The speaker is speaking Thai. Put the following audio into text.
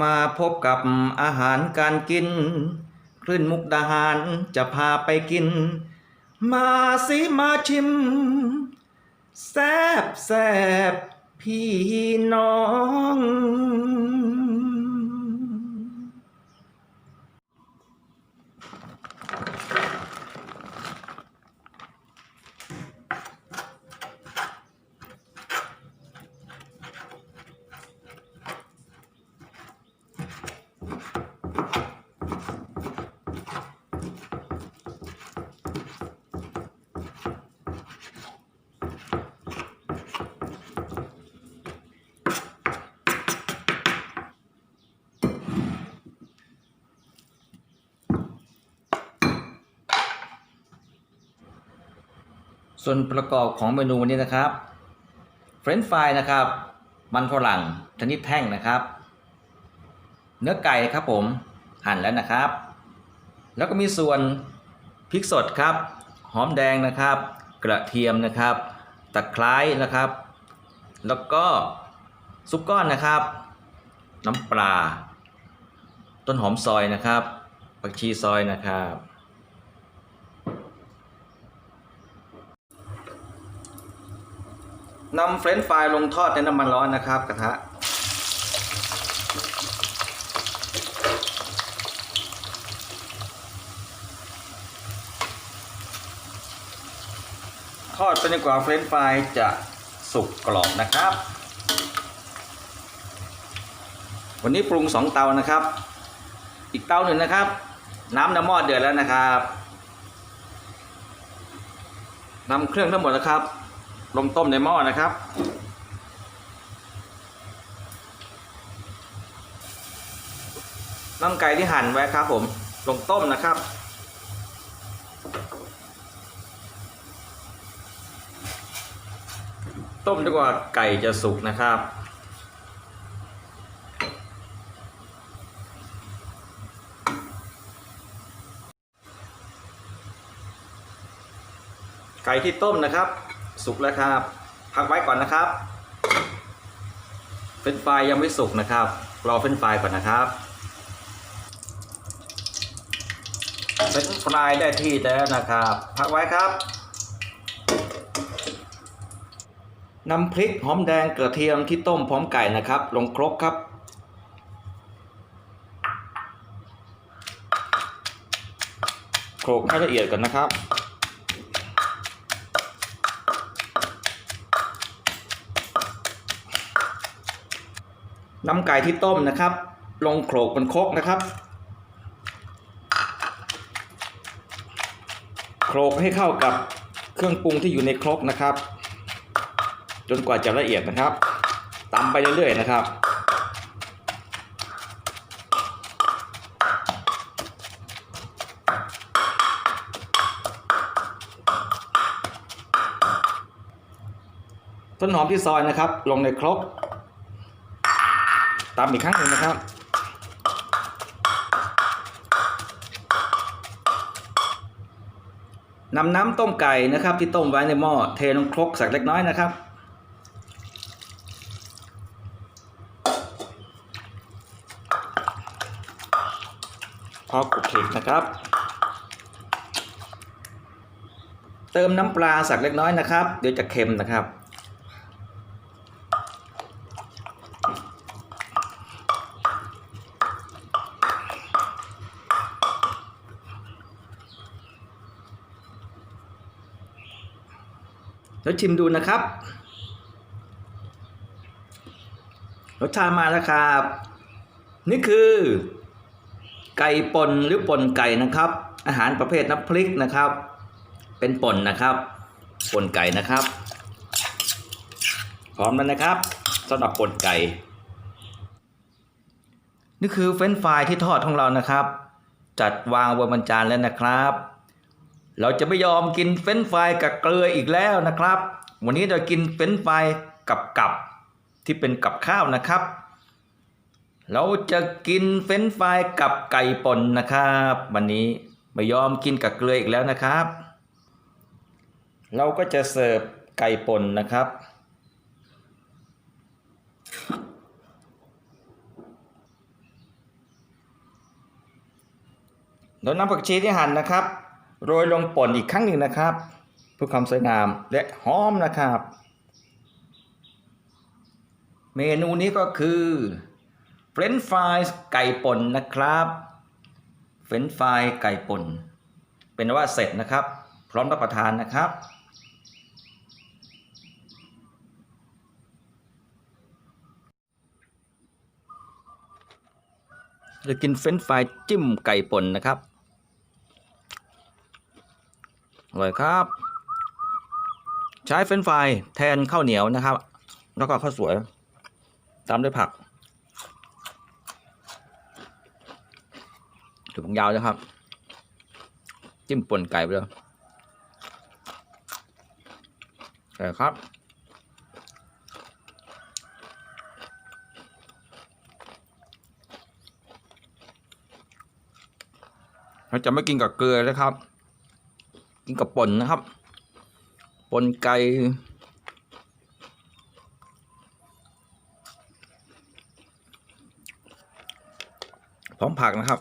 มาพบกับอาหารการกิน คลื่นมุกดาหารจะพาไปกิน มาสิมาชิม แซบแซบพี่น้อง ส่วนประกอบของเมนูวันนี้นะครับเฟรนช์ฟรายนะครับ มันฝรั่งชนิดแท่งนะครับ เนื้อไก่ครับผมหั่นแล้วนะครับ แล้วก็มีส่วนพริกสดครับ หอมแดงนะครับ กระเทียมนะครับตะไคร้นะครับ แล้วก็ซุปก้อนนะครับ น้ำปลา ต้นหอมซอยนะครับผักชีซอยนะครับ นำเฟรนช์ฟรายลงทอดในน้ำมันร้อนนะครับกระทะ ทอดไปจนกว่าเฟรนช์ฟรายจะสุกกรอบนะครับ วันนี้ปรุงสองเตานะครับ อีกเตาหนึ่งนะครับ น้ำในหม้อเดือดแล้วนะครับนำเครื่องทั้งหมดนะครับ ลงต้มในหม้อนะครับน้ำไก่ที่หั่นไว้ครับผม ลงต้มนะครับ ต้มจนกว่าไก่จะสุกนะครับไก่ที่ต้มนะครับ สุกแล้วครับ พักไว้ก่อนนะครับ เฟรนฟรายยังไม่สุกนะครับ รอเฟรนฟรายก่อนนะครับ เฟรนฟรายได้ที่แล้วนะครับ พักไว้ครับนำพริกหอมแดงกระเทียมที่ต้มพร้อมไก่นะครับ ลงครกครับโขลกให้ละเอียดก่อนนะครับ น้ำไก่ที่ต้มนะครับ ลงโขลกบนครกนะครับ โขลกให้เข้ากับเครื่องปรุงที่อยู่ในครกนะครับ จนกว่าจะละเอียดนะครับตำไปเรื่อยๆนะครับต้นหอมที่ซอยนะครับ ลงในครก ตามอีกครั้งหนึ่งนะครับ นำน้ำต้มไก่นะครับ ที่ต้มไว้ในหม้อเทลงครกสักเล็กน้อยนะครับพอคลุกคลิกนะครับ เติมน้ำปลาสักเล็กน้อยนะครับ เดี๋ยวจะเค็มนะครับ ชิมดูนะครับรสชาติมาแล้วครับ นี่คือ ไก่ป่นหรือป่นไก่นะครับ อาหารประเภทน้ำพริกนะครับ เป็นป่นนะครับป่นไก่นะครับพร้อมแล้วนะครับสำหรับป่นไก่ นี่คือเฟรนฟรายที่ทอดของเรานะครับ จัดวางบนบรรจานแล้วนะครับ เราจะไม่ยอมกินเฟรนฟรายกับเกลืออีกแล้วนะครับ วันนี้เรากินเฟรนฟรายกับกับที่เป็นกับข้าวนะครับ เราจะกินเฟรนฟรายกับไก่ป่นนะครับ วันนี้ไม่ยอมกินกับเกลืออีกแล้วนะครับ เราก็จะเสิร์ฟไก่ป่นนะครับ แล้วน้ำผักชีที่หั่นนะครับ โรยลงป่นอีกครั้งหนึ่งนะครับเพื่อความสวยงามและหอมนะครับ เมนูนี้ก็คือเฟรนช์ฟรายไก่ป่นนะครับเฟรนช์ฟรายไก่ป่นเป็นว่าเสร็จนะครับ พร้อมรับประทานนะครับจะกินเฟรนช์ฟรายจิ้มไก่ป่นนะครับ อร่อยครับ ใช้เฟรนฟรายแทนข้าวเหนียวนะครับ แล้วก็ข้าวสวย ตามด้วยผักถือผมยาวนะครับ จิ้มป่นไก่ไปเลยอร่อยครับเราจะไม่กินกับเกลือนะครับ กินกับป่นนะครับป่นไก่พร้อมผักนะครับ